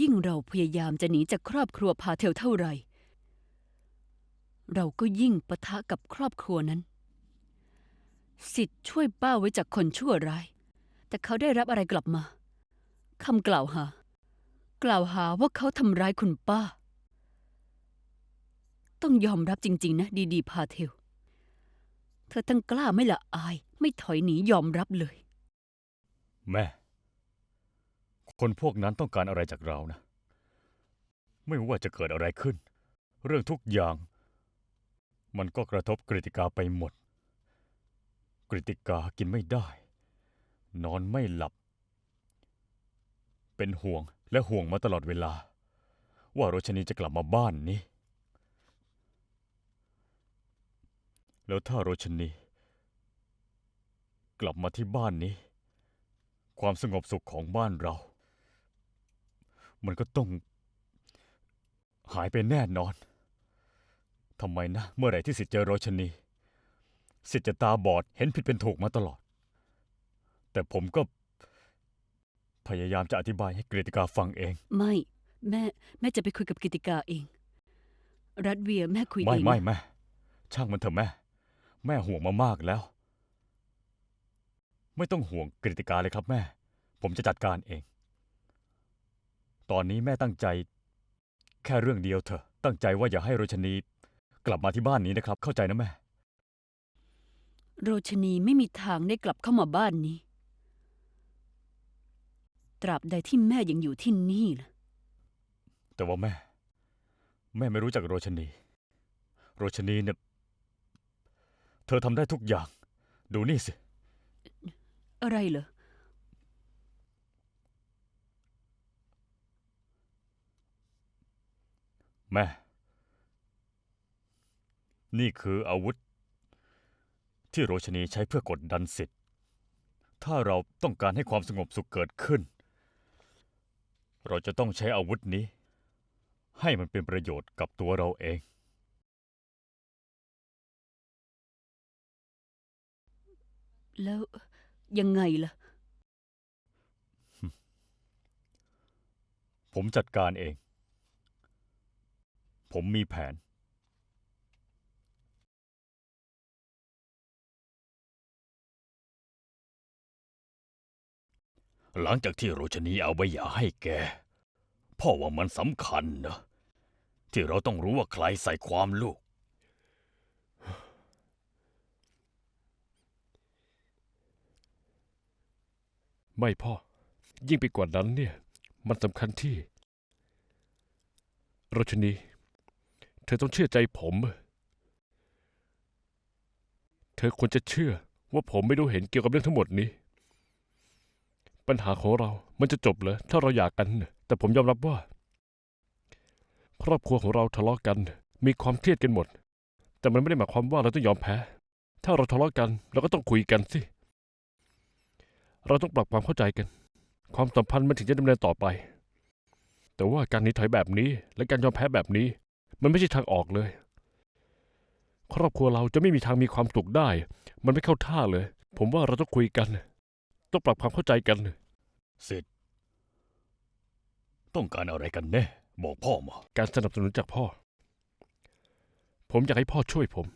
ยิ่งเราพยายามจะหนีจากครอบครัวพาเทลเท่าไหร่ เราก็ยิ่งปะทะกับครอบครัวนั้น สิทธิ์ช่วยป้าไว้จากคนชั่วร้าย แต่เขาได้รับอะไรกลับมาคำกล่าวหา กล่าวหาว่าเขาทำร้ายคุณป้า ต้องยอมรับจริง ๆ นะ ดีดีพาเทล เธอทั้งกล้าไม่ละอาย ไม่ถอยหนียอมรับเลย แม่ คนพวกนั้นต้องการอะไรจากเรานะ ไม่ว่าจะเกิดอะไรขึ้น เรื่องทุกอย่าง มันก็กระทบกริติกาไปหมด กริติกากินไม่ได้ นอนไม่หลับ เป็นห่วงและห่วงมาตลอดเวลา ว่าโรชนีจะกลับมาบ้านนี้ แล้วถ้าโรชนี กลับมาที่บ้านนี้ ความสงบสุขของบ้านเรา มันก็ต้อง หายไปแน่นอน ทำไมนะ เมื่อไหร่ที่สิทธิ์เจอโรชนี สิทธิ์จะตาบอดเห็นผิดเป็นถูกมาตลอด แต่ผมก็ พยายามจะอธิบายให้กฤติกาฟังเอง ไม่ แม่ แม่จะไปคุยกับกิติกาเอง รัฐเวียแม่คุยไม่เองไม่นะแม่ ช่างมันเถอะแม่ แม่ห่วงมามากแล้ว ไม่ต้องห่วงกฤติกาเลยครับแม่ ผมจะจัดการเอง ตอนนี้แม่ตั้งใจ แค่เรื่องเดียวเถอะ ตั้งใจว่าอย่าให้โรชนี กลับมาที่บ้านนี้นะครับ เข้าใจนะแม่ โรชนีไม่มีทางได้กลับเข้ามาบ้านนี้ ตราบใดที่แม่ยังอยู่ที่นี่ล่ะ แต่ว่าแม่ แม่ไม่รู้จักโรชนี โรชนีเนี่ยเธอทำได้ทุกอย่าง ดูนี่สิ อะไรเหรอ แม่นี่คืออาวุธ ที่โรชนีใช้เพื่อกดดันสิทธิ์ ถ้าเราต้องการให้ความสงบสุขเกิดขึ้น เราจะต้องใช้อาวุธนี้ ให้มันเป็นประโยชน์กับตัวเราเอง แล้วยังไงล่ะ ผมจัดการเอง ผมมีแผนหลังจากที่โรชนีเอาใบหย่าให้แก พ่อว่ามันสำคัญนะ ที่เราต้องรู้ว่าใครใส่ความลูก ไม่พ่อ ยิ่งไปกว่านั้นเนี่ย มันสำคัญที่ โรชนี ธอต้องเชื่อใจผม เธอควรจะเชื่อว่าผมไม่รู้เห็นเกี่ยวกับเรื่องทั้งหมดนี้ ปัญหาของเรา มันจะจบเหรอถ้าเราอยากกัน แต่ผมยอมรับว่า ครอบครัวของเราทะเลาะกัน มีความเครียดกันหมด แต่มันไม่ได้หมายความว่าเราต้องยอมแพ้ ถ้าเราทะเลาะกันเราก็ต้องคุยกันสิ เราต้องปรับความเข้าใจกัน ความสัมพันธ์มันถึงจะดำเนินต่อไป แต่ว่าการหนีถอยแบบนี้และการยอมแพ้แบบนี้ มันไม่ใช่ทางออกเลย ครอบครัวเราจะไม่มีทางมีความสุขได้ มันไม่เข้าท่าเลย ผมว่าเราต้องคุยกัน ต้องปรับความเข้าใจกัน สิทธิ์ต้องการอะไรกันแน่บอกพ่อมา การสนับสนุนจากพ่อ ผมอยากให้พ่อช่วยผม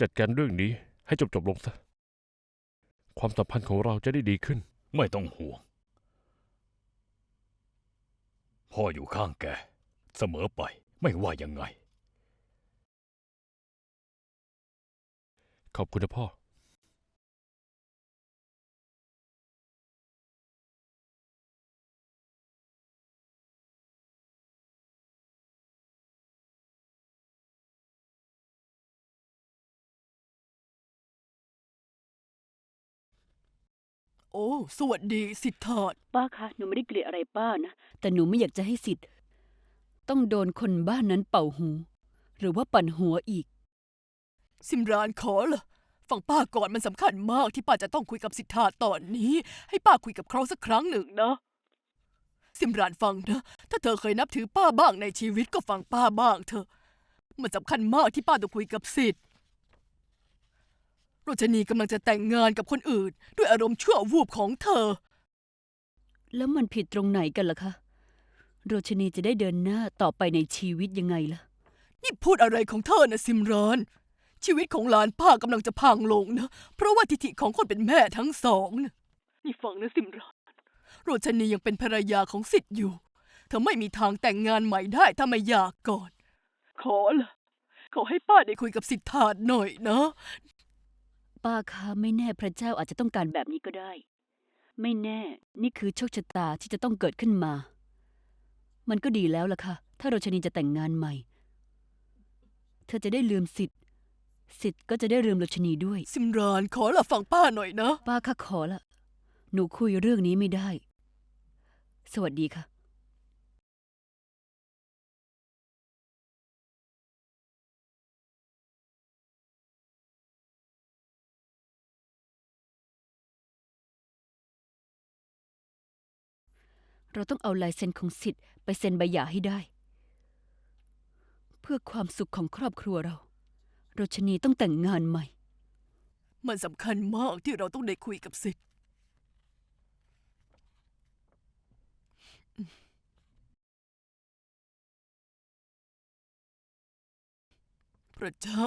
จัดการเรื่องนี้ให้จบจบๆลงซะ ความสัมพันธ์ของเราจะได้ดีขึ้น ไม่ต้องห่วง พ่ออยู่ข้างแก เสมอไปไม่ว่ายังไง ขอบคุณนะพ่อ โอ้ สวัสดีสิทธาตป้าคะ หนูไม่ได้เกลียดอะไรป้านะ แต่หนูไม่อยากจะให้สิทธิ์ ต้องโดนคนบ้านนั้นเป่าหู หรือว่าปั่นหัวอีกสิมรานขอเหรอฟังป้าก่อนมันสำคัญมากที่ป้าจะต้องคุยกับสิทธาตตอนนี้ ให้ป้าคุยกับเขาสักครั้งหนึ่งนะสิมรานฟังนะ ถ้าเธอเคยนับถือป้าบ้างในชีวิตก็ฟังป้าบ้างเถอะ มันสำคัญมากที่ป้าต้องคุยกับสิทธิ์โรชนีกำลังจะแต่งงานกับคนอื่น ด้วยอารมณ์ชั่ววูบของเธอ แล้วมันผิดตรงไหนกันล่ะคะ โรชนีจะได้เดินหน้าต่อไปในชีวิตยังไงล่ะ นี่พูดอะไรของเธอนะซิมรานชีวิตของหลานป้ากำลังจะพังลงนะ เพราะว่าทิฐิของคนเป็นแม่ทั้งสองนะนี่ฟังนะซิมรานโรชนียังเป็นภรรยาของสิทธิ์อยู่ เธอไม่มีทางแต่งงานใหม่ได้ถ้าไม่อยากก่อน ขอละขอให้ป้าได้คุยกับสิทธาหน่อยนะ ป้าคะไม่แน่พระเจ้าอาจจะต้องการแบบนี้ก็ได้ ไม่แน่นี่คือโชคชะตาที่จะต้องเกิดขึ้นมา มันก็ดีแล้วล่ะค่ะ ถ้าโรชนีจะแต่งงานใหม่ เธอจะได้ลืมสิทธิ์ สิทธิ์ก็จะได้ลืมโรชนีด้วย ซิมรานขอละฟังป้าหน่อยนะ ป้าคะขอละ หนูคุยเรื่องนี้ไม่ได้ สวัสดีค่ะ เราต้องเอาลายเซ็นของสิทธิ์ไปเซ็นใบหย่าให้ได้ เพื่อความสุขของครอบครัวเรา โรชนีต้องแต่งงานใหม่ มันสำคัญมากที่เราต้องได้คุยกับสิทธิ์ พระเจ้า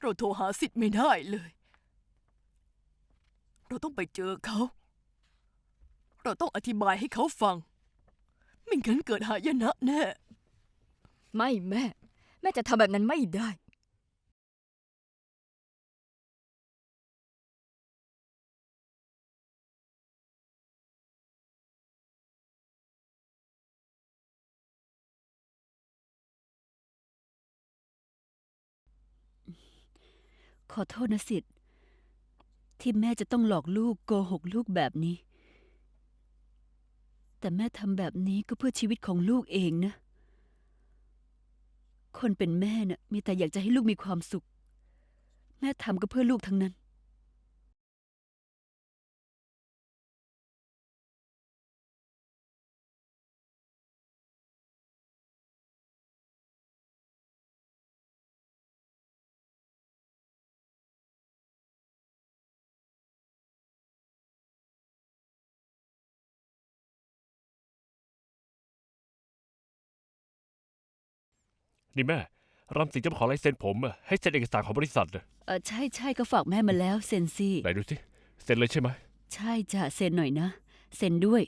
เราโทรหาสิทธิ์ไม่ได้เลย เราต้องไปเจอเขา เราต้องอธิบายให้เขาฟัง ไม่งั้นเกิดหายนะแน่ ไม่แม่ แม่จะทำแบบนั้นไม่ได้ ขอโทษนะสิทธิ์ที่แม่จะต้องหลอกลูกโกหกลูกแบบนี้ แต่แม่ทำแบบนี้ก็เพื่อชีวิตของลูกเองนะ คนเป็นแม่น่ะมีแต่อยากจะให้ลูกมีความสุข แม่ทำก็เพื่อลูกทั้งนั้น นี่แม่รำสิงจะมาขอลายเซ็นผมอะให้เซ็นเอกสารของบริษัทอะเออใช่ใช่ก็ฝากแม่มาแล้วเซ็นสิไหนดูสิเซ็นเลยใช่ไหมใช่จ้ะเซ็นหน่อยนะ เซ็นด้วย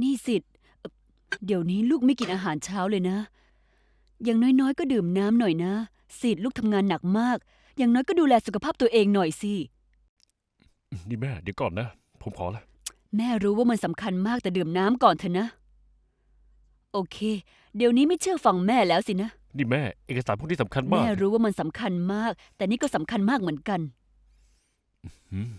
นี่สิทธิ์เดี๋ยวนี้ลูกไม่กินอาหารเช้าเลยนะ อย่างน้อยๆ ก็ดื่มน้ำหน่อยนะ สิทธิ์ลูกทำงานหนักมาก อย่างน้อยก็ดูแลสุขภาพตัวเองหน่อยสิ นี่แม่ เดี๋ยวก่อนนะ ผมขอละ แม่รู้ว่ามันสำคัญมากแต่ดื่มน้ำก่อนเถอะนะ โอเค เดี๋ยวนี้ไม่เชื่อฟังแม่แล้วสินะ นี่แม่ เอกสารพวกนี้สำคัญมาก แม่รู้ว่ามันสำคัญมาก แต่นี่ก็สำคัญมากเหมือนกัน อืม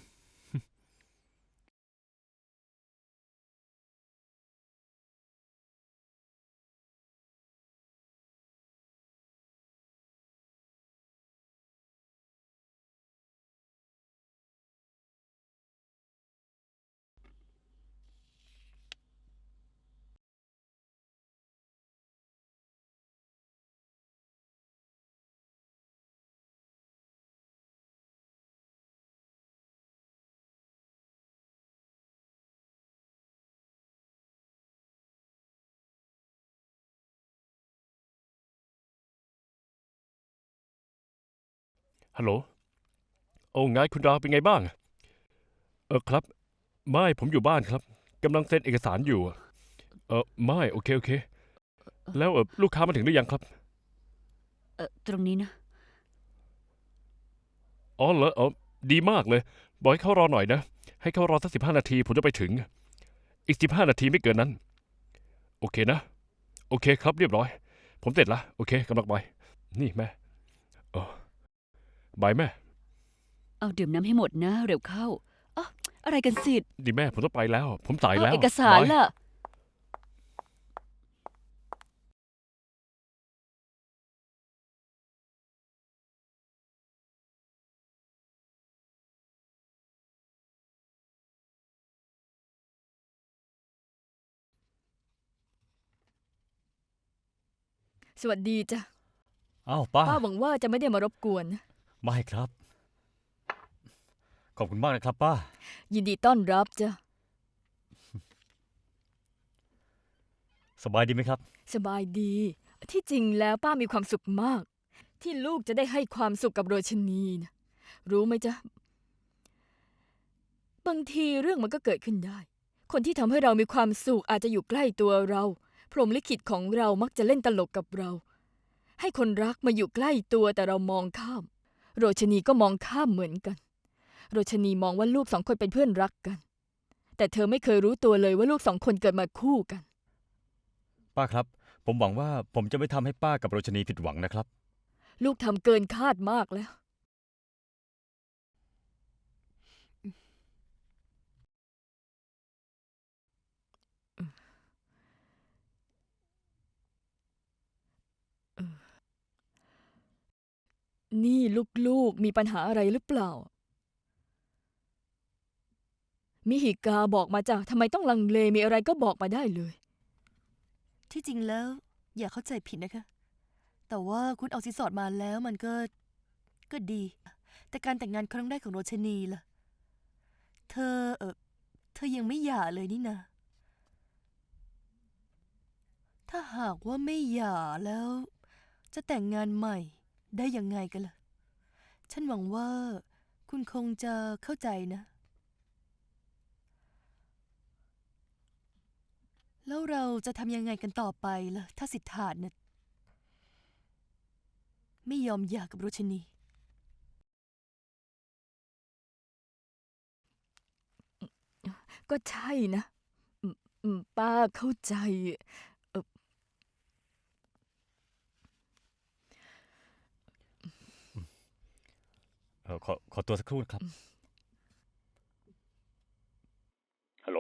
ฮัลโหล โอ้ไงคุณดาวเป็นไงบ้าง เออครับ ไม่ผมอยู่บ้านครับกำลังเซ็นเอกสารอยู่อะเออไม่โอเคโอเค แล้วเออลูกค้ามาถึงหรือยังครับ เออตรงนี้นะ อ๋อเหรอเออดีมากเลย บอกให้เขารอหน่อยนะ ให้เขารอสักสิบห้านาที ผมจะไปถึง อีกสิบห้านาทีไม่เกินนั้น โอเคนะ โอเคครับเรียบร้อย ผมเสร็จละโอเคกำลังไป นี่แม่เออ บายแม่ เอาดื่มน้ำให้หมดนะ เร็วเข้าอ๋ออะไรกันสิทธิ์ดีแม่ผมต้องไปแล้ว ผมสายแล้วเอาเอกสารบย ล่ะ สวัสดีจ้ะ อ้าวป้า ป้าหวังว่าจะไม่ได้มารบกวนนะ ไม่ครับ ขอบคุณมากนะครับป้า ยินดีต้อนรับจ้ะ สบายดีไหมครับ สบายดี ที่จริงแล้วป้ามีความสุขมาก ที่ลูกจะได้ให้ความสุขกับโรชนีนะรู้ไหมจ๊ะ บางทีเรื่องมันก็เกิดขึ้นได้ คนที่ทำให้เรามีความสุขอาจจะอยู่ใกล้ตัวเรา พรหมลิขิตของเรามักจะเล่นตลกกับเรา ให้คนรักมาอยู่ใกล้ตัวแต่เรามองข้าม โรชนีก็มองข้ามเหมือนกัน โรชนีมองว่าลูกสองคนเป็นเพื่อนรักกัน แต่เธอไม่เคยรู้ตัวเลยว่าลูกสองคนเกิดมาคู่กัน ป้าครับ ผมหวังว่าผมจะไม่ทำให้ป้ากับโรชนีผิดหวังนะครับ ลูกทำเกินคาดมากแล้ว นี่ลูกๆ มีปัญหาอะไรหรือเปล่า มิหิกาบอกมาจ้ะทำไมต้องลังเลมีอะไรก็บอกมาได้เลย ที่จริงแล้ว อย่าเข้าใจผิดนะคะ แต่ว่าคุณเอาสินสอดมาแล้วมันก็ ก็ดี แต่การแต่งงานครั้งแรกของโรชนีล่ะ เธอเออเธอยังไม่หย่าเลยนี่นาถ้าหากว่าไม่หย่าแล้ว จะแต่งงานใหม่ ได้ยังไงกันล่ะ ฉันหวังว่าคุณคงจะเข้าใจนะ แล้วเราจะทำยังไงกันต่อไปล่ะ ถ้าสิทธาตนะไม่ยอมหย่ากับโรชนี ก็ใช่นะอืมอืมป้าเข้าใจ ออขอขอตัวสักครู่นะครับ ฮัลโหล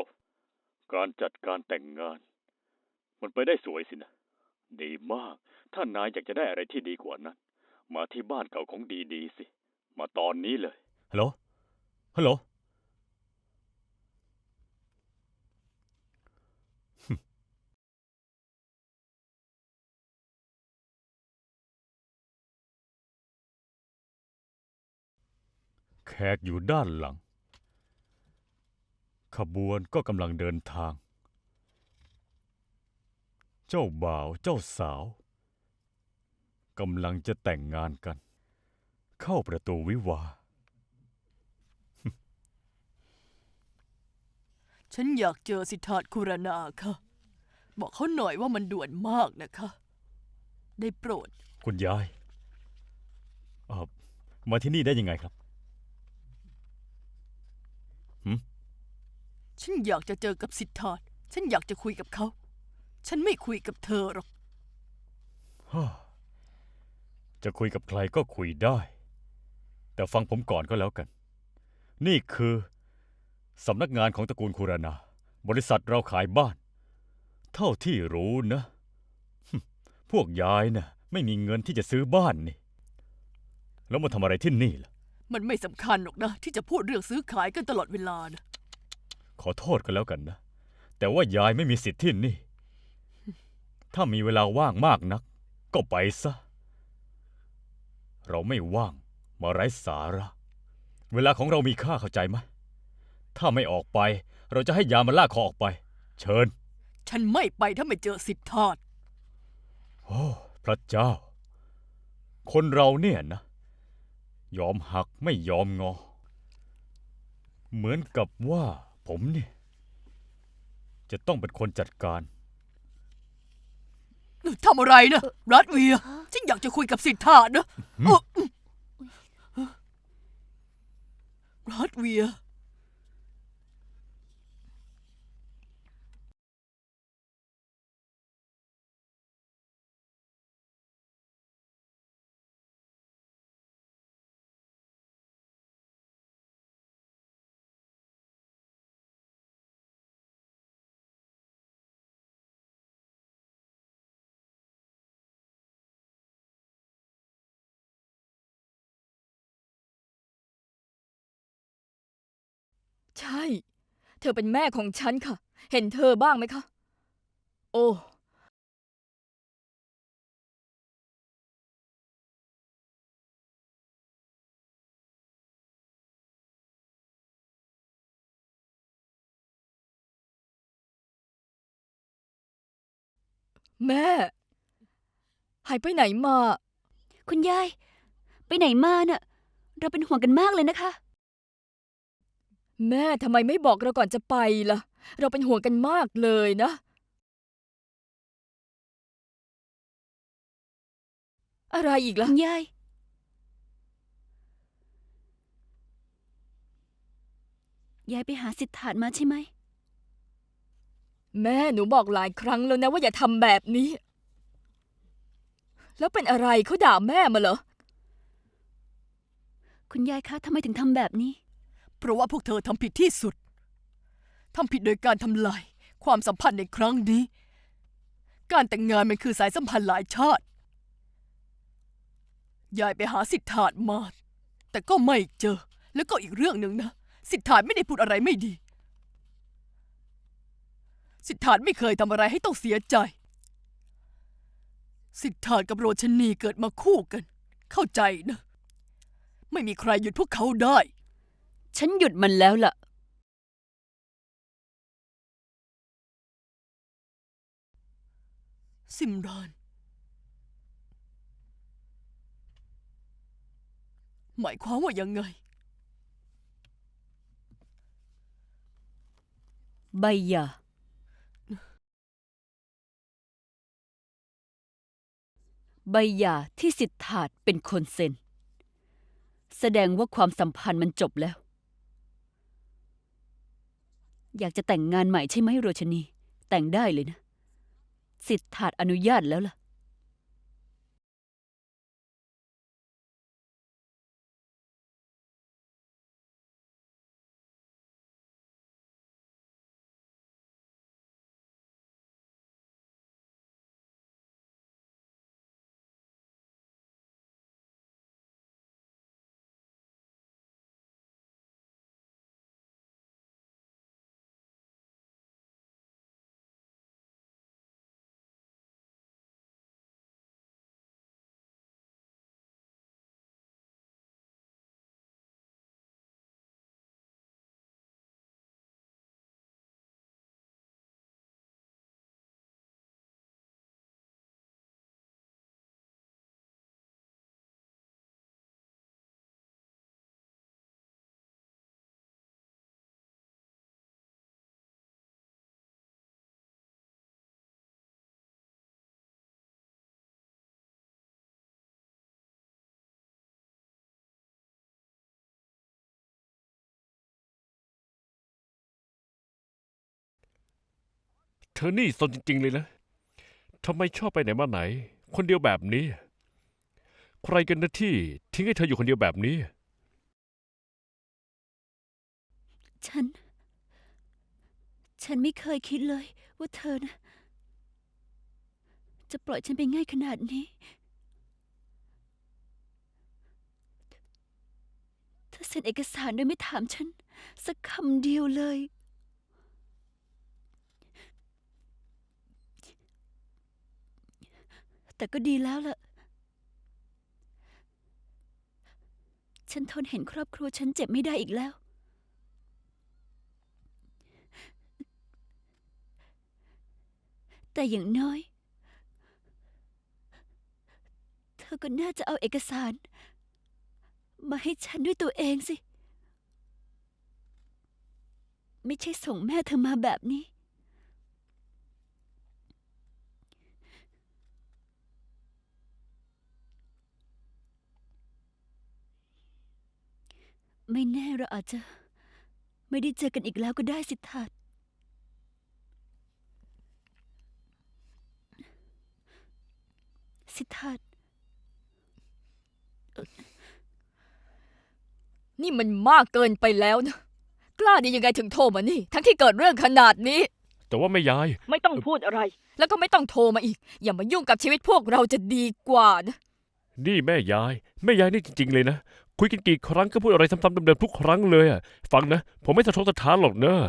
การจัดการแต่งงาน มันไปได้สวยสินะ ดีมาก ถ้านายอยากจะได้อะไรที่ดีกว่านั้น มาที่บ้านเก่าของดีๆสิ มาตอนนี้เลย ฮัลโหล ฮัลโหล กอยู่ด้านหลัง ขบวนก็กำลังเดินทาง เจ้าบ่าวเจ้าสาวกำลังจะแต่งงานกัน เข้าประตูวิวาห์ฉันอยากเจอสิทธาตคุรนาค่ะ บอกเขาหน่อยว่ามันด่วนมากนะคะ ได้โปรด คุณยายเออมาที่นี่ได้ยังไงครับ ฉันอยากจะเจอกับสิทธาตฉันอยากจะคุยกับเขา ฉันไม่คุยกับเธอหรอกจะคุยกับใครก็คุยได้ แต่ฟังผมก่อนก็แล้วกัน นี่คือสำนักงานของตระกูลคูรานา บริษัทเราขายบ้าน เท่าที่รู้นะ พวกยายนะ่ะไม่มีเงินที่จะซื้อบ้านนี่ แล้วมาทำอะไรที่นี่ล่ะ มันไม่สำคัญหรอกนะ ที่จะพูดเรื่องซื้อขายกันตลอดเวลานะ ขอโทษกันแล้วกันนะ แต่ว่ายายไม่มีสิทธิ์ที่นี่ ถ้ามีเวลาว่างมากนัก ก็ไปซะ เราไม่ว่างมาไร้สาระ เวลาของเรามีค่าเข้าใจไหมถ้าไม่ออกไป เราจะให้ยามมาลากคอออกไป เชิญ ฉันไม่ไปถ้าไม่เจอสิทธาตโอ้พระเจ้า คนเราเนี่ยนะ ยอมหักไม่ยอมงอ เหมือนกับว่า ผมเนี่ย จะต้องเป็นคนจัดการ ทำอะไรนะรัตเวียฉันอยากจะคุยกับสิทธานะรัตเวีย ใช่ เธอเป็นแม่ของฉันค่ะ เห็นเธอบ้างไหมคะ โอ้ แม่ หายไปไหนมา คุณยาย ไปไหนมาน่ะ เราเป็นห่วงกันมากเลยนะคะ แม่ทำไมไม่บอกเราก่อนจะไปล่ะ เราเป็นห่วงกันมากเลยนะ อะไรอีกล่ะคุณยาย ยายไปหาสิทธาตมาใช่ไหม แม่หนูบอกหลายครั้งแล้วนะว่าอย่าทำแบบนี้ แล้วเป็นอะไรเขาด่าแม่มาเหรอ คุณยายคะทำไมถึงทำแบบนี้ เพราะว่าพวกเธอทำผิดที่สุด ทำผิดโดยการทำลาย ความสัมพันธ์ในครั้งนี้ การแต่งงานมันคือสายสัมพันธ์หลายชาติ ยายไปหาสิทธาตมา แต่ก็ไม่เจอ แล้วก็อีกเรื่องหนึ่งนะ สิทธาตไม่ได้พูดอะไรไม่ดี สิทธาตไม่เคยทำอะไรให้ต้องเสียใจ สิทธาตกับโรชนีเกิดมาคู่กัน เข้าใจนะ ไม่มีใครหยุดพวกเขาได้ ฉันหยุดมันแล้วล่ะ ซิมรานหมายความว่ายังไง ใบหย่าใบหย่าที่สิทธาตเป็นคนเซ็น แสดงว่าความสัมพันธ์มันจบแล้ว อยากจะแต่งงานใหม่ใช่ไหมโรชนี แต่งได้เลยนะ สิทธาตอนุญาตแล้วล่ะ ธอนี่สนจริง ๆ เลยนะทำไมชอบไปไหนมาไหน คนเดียวแบบนี้ ใครกันนะที่ทิ้งให้เธออยู่คนเดียวแบบนี้ ฉัน ฉันไม่เคยคิดเลย ว่าเธอนะ จะปล่อยฉันไปง่ายขนาดนี้ เธอเซ็นเอกสารโดยไม่ถามฉัน สักคำเดียวเลย แต่ก็ดีแล้วล่ะ ฉันทนเห็นครอบครัวฉันเจ็บไม่ได้อีกแล้ว แต่อย่างน้อย เธอก็น่าจะเอาเอกสาร มาให้ฉันด้วยตัวเองสิ ไม่ใช่ส่งแม่เธอมาแบบนี้ ไม่แน่เราอาจจะ ไม่ได้เจอกันอีกแล้วก็ได้สิทธาตสิทธาตนี่มันมากเกินไปแล้วนะ กล้าดียังไงถึงโทรมานี่ ทั้งที่เกิดเรื่องขนาดนี้ แต่ว่าแม่ยาย ไม่ต้องพูดอะไร แล้วก็ไม่ต้องโทรมาอีก อย่ามายุ่งกับชีวิตพวกเราจะดีกว่านะ นี่แม่ยาย แม่ยายนี่จริง ๆ เลยนะ คุยกันกี่ครั้งก็พูดอะไรซ้ำๆเดิมๆทุกครั้งเลยอะฟังนะ ผมไม่สะทกสะท้านหรอกเนอะ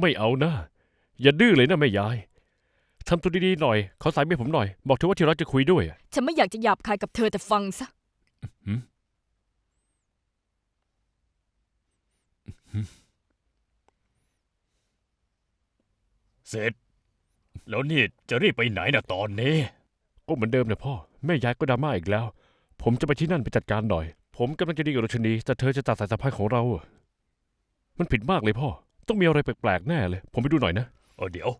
ไม่เอานะ อย่าดื้อเลยนะแม่ยายทำตัวดีๆหน่อย ขอสายเมียผมหน่อย บอกเธอว่าที่รักจะคุยด้วยอะฉันไม่อยากจะหยาบคายกับเธอแต่ฟังซะเสร็จ แล้วนี่จะรีบไปไหนนะตอนนี้ ก็เหมือนเดิมนะพ่อ แม่ยายก็ดราม่าอีกแล้ว ผมจะไปที่นั่นไปจัดการหน่อย ผมกำลังจะดีกับโรชนีแต่เธอจะตัดสายสัมพันธ์ของเราอะมันผิดมากเลยพ่อ ต้องมีอะไรแปลกๆแน่เลย ผมไปดูหน่อยนะเออเดี๋ยว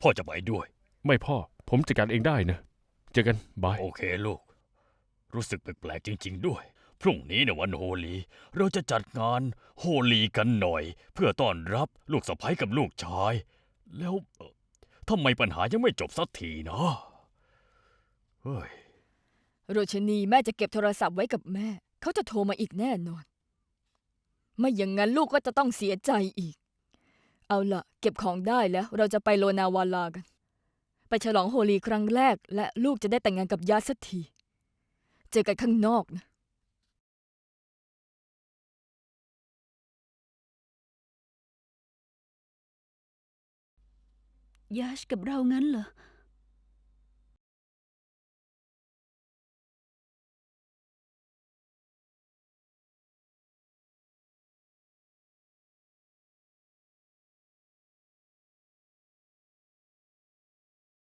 พ่อจะไปด้วย ไม่พ่อ ผมจัดการเองได้นะ เจอกันบาย โอเคลูก รู้สึกแปลกๆจริง ๆ ด้วย พรุ่งนี้ในวันโฮลี เราจะจัดงานโฮลีกันหน่อย เพื่อต้อนรับลูกสะใภ้กับลูกชาย แล้วเอ่อทำไมปัญหายังไม่จบสักทีนะเฮ้ย โรชนีแม่จะเก็บโทรศัพท์ไว้กับแม่ เขาจะโทรมาอีกแน่นอน ไม่อย่างนั้นลูกก็จะต้องเสียใจอีก เอาละเก็บของได้แล้ว เราจะไปโลนาวาลากัน ไปฉลองโฮลีครั้งแรก และลูกจะได้แต่งงานกับยาสักที เจอกันข้างนอกนะยาชกับเรางั้นเหรอ